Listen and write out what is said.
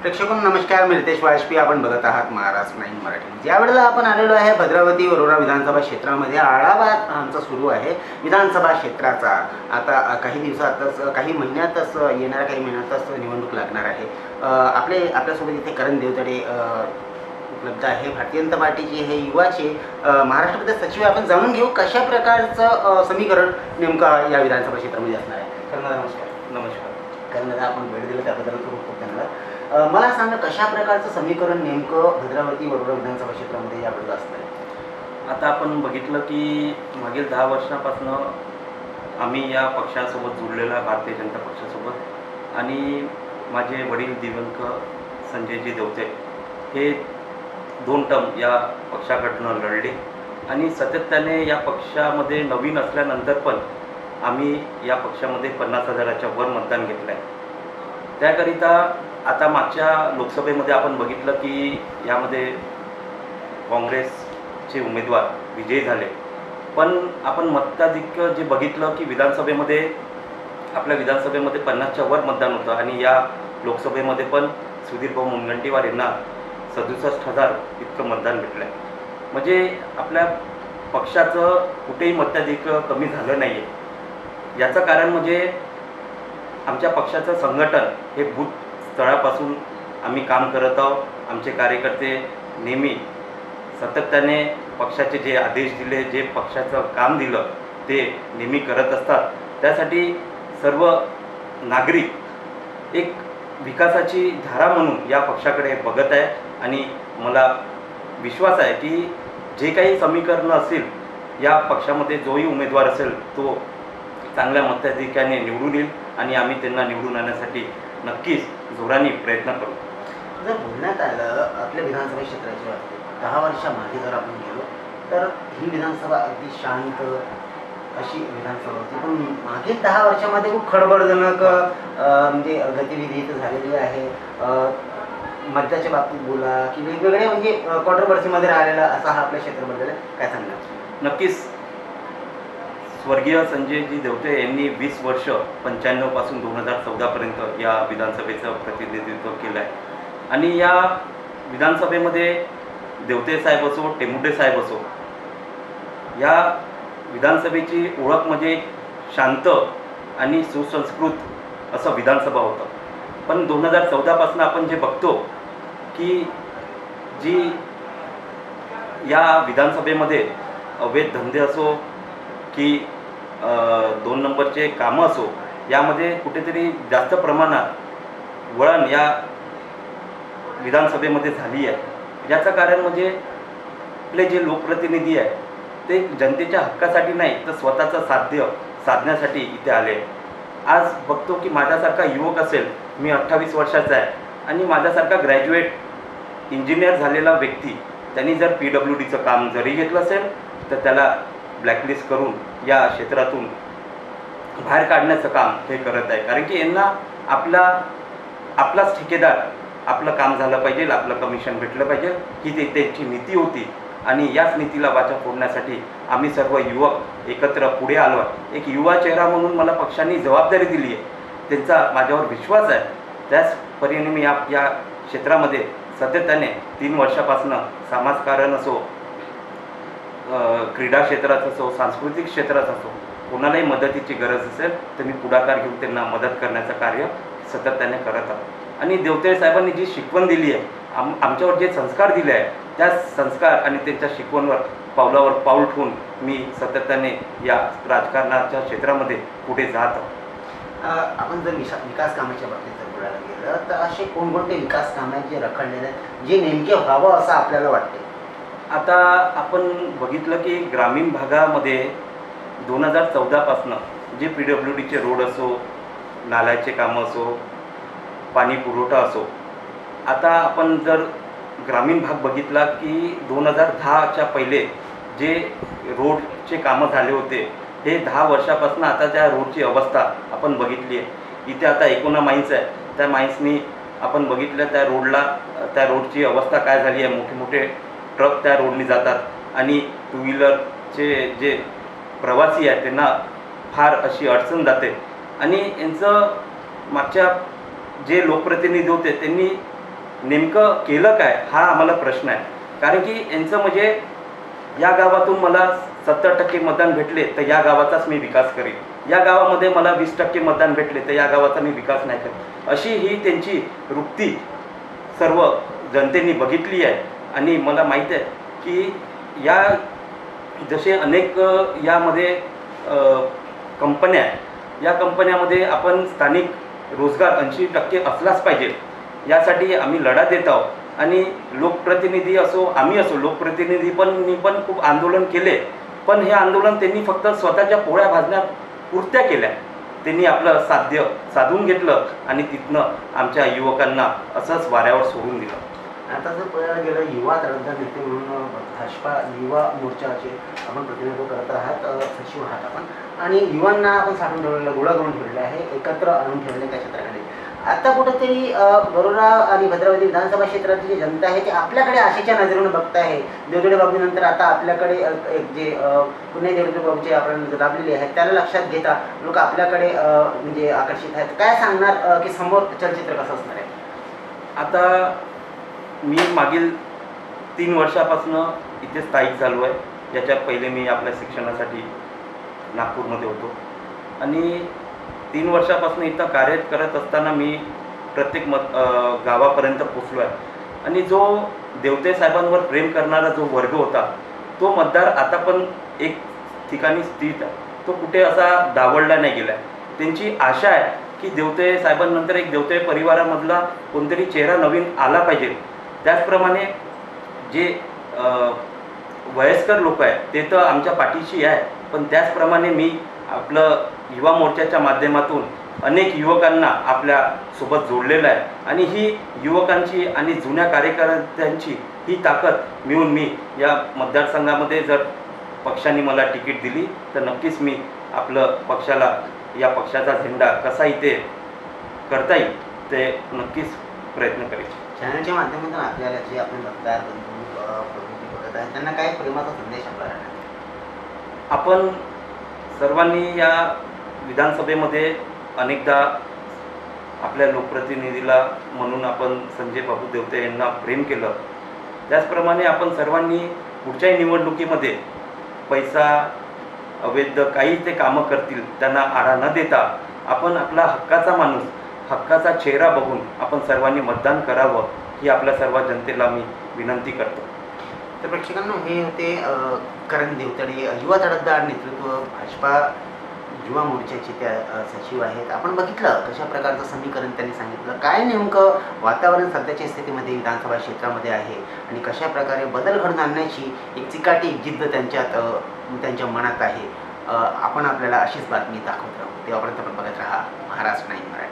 प्रेक्षकांना नमस्कार मी रितेश वाजपेयी. आपण बघत आहात महाराष्ट्र नाईन मराठी ज्यावेळेला आपण आलेलो आहे भद्रावती वरोरा विधानसभा क्षेत्रामध्ये. आढावा आमचा सुरू आहे विधानसभा क्षेत्राचा. आता काही दिवसातच काही महिन्यातच येणाऱ्या काही महिन्यातच निवडणूक लागणार आहे. आपले आपल्यासोबत इथे करण देवतडे उपलब्ध आहे. भारतीय जनता पार्टीचे हे युवाचे अ, महाराष्ट्रामध्ये सचिव आपण जाणून घेऊ कशा प्रकारचं समीकरण नेमकं या विधानसभा क्षेत्रामध्ये असणार आहे. कर्ण नमस्कार. नमस्कार. कारण आपण भेट दिलं त्याबद्दल खूप खूप धन्यवाद. मला सांगा कशा प्रकारचं समीकरण नेमकं भद्रावती वरोरा विधानसभा क्षेत्रामध्ये यावेळेस असतं आहे आता आपण बघितलं की मागील दहा वर्षापासून आम्ही या पक्षासोबत जुळलेलो आहे भारतीय जनता पक्षासोबत. आणि माझे वडील दिवंक संजयजी देवते हे दोन टर्म या पक्षाकडनं लढले. आणि सातत्याने या पक्षामध्ये नवीन असल्यानंतर पण आम्ही या पक्षामध्ये पन्नास हजाराच्या वर मतदान घेतलं आहे त्याकरिता आता मागच्या लोकसभेमध्ये आपण बघितलं की यामध्ये काँग्रेसचे उमेदवार विजयी झाले. पण आपण मताधिक्य जे बघितलं की विधानसभेमध्ये आपल्या विधानसभेमध्ये पन्नासच्या वर मतदान होतं आणि या लोकसभेमध्ये पण सुधीर भाऊ मुनगंटीवार यांना सदुसष्ट हजार इतकं मतदान भेटलं आहे म्हणजे आपल्या पक्षाचं कुठेही मताधिक्य कमी झालं नाही आहे याचं कारण म्हणजे आमच्या पक्षाचं संघटन हे बूथ स्थळापासून आम्ही काम करत आहोत. आमचे कार्यकर्ते नेहमी सातत्याने पक्षाचे जे आदेश दिले जे पक्षाचं काम दिलं ते नेहमी करत असतात. त्यासाठी सर्व नागरिक एक विकासाची धारा म्हणून या पक्षाकडे बघत आहे आणि मला विश्वास आहे की जे काही समीकरणं असेल या पक्षामध्ये जोही उमेदवार असेल तो चांगल्या मताधिक्याने निवडून येईल आणि आम्ही त्यांना निवडून आणण्यासाठी नक्कीच जोराने प्रयत्न करू. जर बोलण्यात आलं आपल्या विधानसभा क्षेत्राची बाबतीत दहा वर्षामागे जर आपण गेलो तर ही विधानसभा अगदी शांत अशी विधानसभा होती. पण मागील दहा वर्षामध्ये खूप खडबडजनक म्हणजे गतिविधी इथं झालेली आहे. अ, मद्याच्या बाबतीत बोला की वेगवेगळे म्हणजे कॉन्ट्रोवर्सीमध्ये राहिलेला असा हा आपल्या क्षेत्राबद्दल आहे. काय सांगणार? नक्कीच. स्वर्गीय संजयजी देवते यांनी वीस वर्ष पंच्याण्णवपासून दोन हजार चौदापर्यंत या विधानसभेचं प्रतिनिधित्व केलं आहे आणि या विधानसभेमध्ये देवते साहेब असो टेमुडे साहेब असो या विधानसभेची ओळख म्हणजे शांत आणि सुसंस्कृत असं विधानसभा होतं. पण दोन हजार चौदापासून आपण जे बघतो की जी या विधानसभेमध्ये अवैध धंदे असो की दोन नंबरचे कामं असो यामध्ये कुठेतरी जास्त प्रमाणात वळण या विधानसभेमध्ये झाली आहे. याचं कारण म्हणजे आपले जे लोकप्रतिनिधी आहे ते जनतेच्या हक्कासाठी नाही तर स्वतःचं साध्य साधण्यासाठी इथे आले. आज बघतो की माझ्यासारखा युवक असेल मी अठ्ठावीस वर्षाचा आहे आणि माझ्यासारखा ग्रॅज्युएट इंजिनियर झालेला व्यक्ती त्यांनी जर पी डब्ल्यू डीचं काम जरी घेतलं असेल तर त्याला ब्लॅकलिस्ट करून या क्षेत्रातून बाहेर काढण्याचं काम हे करत आहे. कारण की यांना आपला आपलाच ठेकेदार आपलं काम झालं पाहिजे आपलं कमिशन भेटलं पाहिजे. ही ते त्यांची नीती होती. आणि याच नीतीला वाचा फोडण्यासाठी आम्ही सर्व युवक एकत्र पुढे आलो. आहे एक युवा चेहरा म्हणून मला पक्षांनी जबाबदारी दिली आहे. त्यांचा माझ्यावर विश्वास आहे. त्याच परीने मी या या क्षेत्रामध्ये सातत्याने तीन वर्षापासून समाजकारण असो क्रीडा क्षेत्रात असो सांस्कृतिक क्षेत्रात असो कोणालाही मदतीची गरज असेल तर मी पुढाकार घेऊन त्यांना मदत करण्याचं कार्य सातत्याने करत आहोत. आणि देवते साहेबांनी जी शिकवण दिली आहे आम आमच्यावर जे संस्कार दिले आहे त्या संस्कार आणि त्यांच्या शिकवणवर पावलावर पाऊल ठेवून मी सातत्याने या राजकारणाच्या क्षेत्रामध्ये पुढे जात आहोत. आपण जर विशा विकास कामाच्या बाबतीत जर बोलायला गेलं तर असे कोणकोणते विकास कामं आहेत जे रखडलेले आहेत जे नेमके व्हावं असं आपल्याला वाटते आता आपण बघितलं की ग्रामीण भागामध्ये दोन हजार चौदापासनं जे पी डब्ल्यू डीचे रोड असो नाल्याचे कामं असो पाणी पुरवठा असो आता आपण जर ग्रामीण भाग बघितला की दोन हजार दहाच्या पहिले जे रोडचे कामं झाले होते हे दहा वर्षापासून आता त्या रोडची अवस्था आपण बघितली आहे. इथे आता एकोणा माईन्स आहे. त्या माईन्सनी आपण बघितलं त्या रोडला त्या रोडची अवस्था काय झाली आहे मोठे मोठे ट्रक त्या रोडने जातात. आणि टू व्हीलरचे जे प्रवासी आहेत त्यांना फार अशी अडचण जाते. आणि यांचं मागच्या जे लोकप्रतिनिधी होते त्यांनी नेमकं केलं काय हा आम्हाला प्रश्न आहे. कारण की यांचं म्हणजे या गावातून मला सत्तर टक्के मतदान भेटले तर या गावाचाच मी विकास करेन. या गावामध्ये मला वीस टक्के मतदान भेटले तर या गावाचा मी विकास नाही करेन. अशी ही त्यांची वृत्ती सर्व जनतेने बघितली आहे. आणि मला माहीत आहे की या जसे अनेक यामध्ये कंपन्या आहेत या कंपन्यामध्ये आपण स्थानिक रोजगार ऐंशी टक्के असलाच पाहिजे. यासाठी आम्ही लढा देत आहोत. आणि लोकप्रतिनिधी असो आम्ही असो लोकप्रतिनिधी पण मी पण खूप आंदोलन केले. पण हे आंदोलन त्यांनी फक्त स्वतःच्या पोळ्या भाजण्या पुरत्या केल्या. त्यांनी आपलं साध्य साधून घेतलं आणि तिथनं आमच्या युवकांना असंच वाऱ्यावर सोडून दिलं. आता जर बघायला गेलं युवा तळमदार नेते म्हणून भाजपा युवा मोर्चाचे आपण प्रतिनिधित्व करत आहात सचिव आहात आपण. आणि युवांना आपण साठवून ठेवलेलं गोळा करून ठेवलेलं आहे एकत्र आणून ठेवले त्या क्षेत्राकडे. आता कुठंतरी बरोडा आणि भद्रावती विधानसभा क्षेत्रातली जी जनता आहे ती आपल्याकडे आशेच्या नजरेनं बघत आहे देवगडे बाबूनंतर आता आपल्याकडे एक जे पुणे देवगडे बाबूचे आपण दाबलेले आहेत त्याला लक्षात घेता लोक आपल्याकडे म्हणजे आकर्षित आहेत. काय सांगणार की समोर चलचित्र कसं असणार आहे? आता मी मागील तीन वर्षापासून इथे स्थायिक झालो आहे. याच्या पहिले मी आपल्या शिक्षणासाठी नागपूरमध्ये होतो. आणि तीन वर्षापासून इथं कार्य करत असताना मी प्रत्येक मत गावापर्यंत पोचलो आहे आणि जो देवते साहेबांवर प्रेम करणारा जो वर्ग होता तो मतदार आता पण एक ठिकाणी स्थित आहे. तो कुठे असा दावडला नाही गेला आहे त्यांची आशा आहे की देवते साहेबांनंतर एक देवते परिवारामधला कोणतरी चेहरा नवीन आला पाहिजे. त्याचप्रमाणे जे वयस्कर लोक आहेत ते तर आमच्या पाठीशी आहे पण त्याचप्रमाणे मी आपलं युवा मोर्चाच्या माध्यमातून अनेक युवकांना आपल्यासोबत जोडलेलं आहे. आणि ही युवकांची आणि जुन्या कार्यकर्त्यांची ही ताकद मिळून मी या मतदारसंघामध्ये जर पक्षाने मला तिकीट दिली तर नक्कीच मी आपलं पक्षाला या पक्षाचा झेंडा कसा इथे करता येईल ते नक्कीच प्रयत्न करेल चॅनलच्या माध्यमातून आपल्याला जे आपले मतदार बंधू अ, बघत आहेत त्यांना काय प्रेमाचा संदेश आपला आपण सर्वांनी या विधानसभेमध्ये अनेकदा आपल्या लोकप्रतिनिधीला म्हणून आपण संजय बाबू देवते यांना प्रेम केलं. त्याचप्रमाणे आपण सर्वांनी पुढच्याही निवडणुकीमध्ये पैसा अवैध काही ते कामं करतील त्यांना आळा न देता आपण आपला हक्काचा माणूस हक्काचा चेहरा बघून आपण सर्वांनी मतदान करावं ही आपल्या सर्व जनतेला मी विनंती करतो. तर प्रेक्षकांनो हे होते करण देवतडे युवा तडफदार नेतृत्व भाजपा युवा मोर्चाचे त्या सचिव आहेत. आपण बघितलं कशा प्रकारचं समीकरण त्यांनी सांगितलं. काय नेमकं वातावरण सध्याच्या स्थितीमध्ये विधानसभा क्षेत्रामध्ये आहे आणि कशा प्रकारे बदल घडून आणण्याची एक चिकाटी जिद्द त्यांच्यात त्यांच्या मनात आहे. आपण आपल्याला अशीच बातमी दाखवत राहू. तेव्हापर्यंत आपण बघत राहा महाराष्ट्र नाही मराठी.